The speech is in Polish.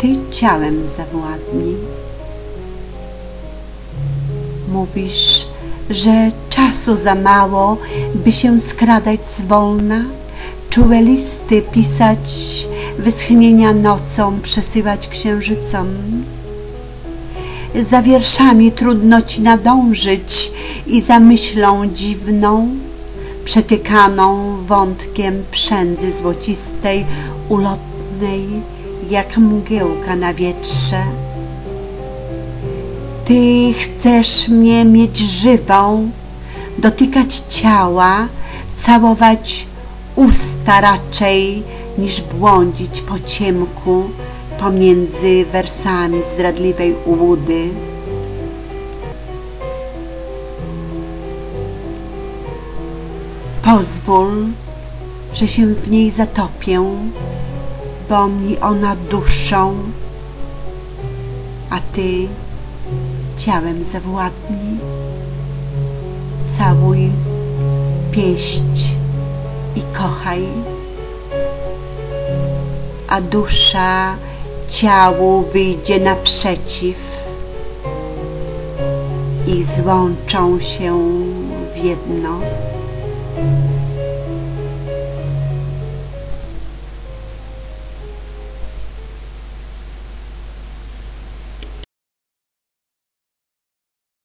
Ty ciałem zawładnij. Mówisz, że czasu za mało, by się skradać zwolna, czułe listy pisać, wyschnienia nocą przesyłać księżycom. Za wierszami trudno ci nadążyć i za myślą dziwną, przetykaną wątkiem przędzy złocistej, ulotnej, jak mgiełka na wietrze. Ty chcesz mnie mieć żywą, dotykać ciała, całować usta raczej, niż błądzić po ciemku pomiędzy wersami zdradliwej ułudy. Pozwól, że się w niej zatopię, mi ona duszą, a ty ciałem zawładnij. Całuj, pieść i kochaj, a dusza ciału wyjdzie naprzeciw i złączą się w jedno.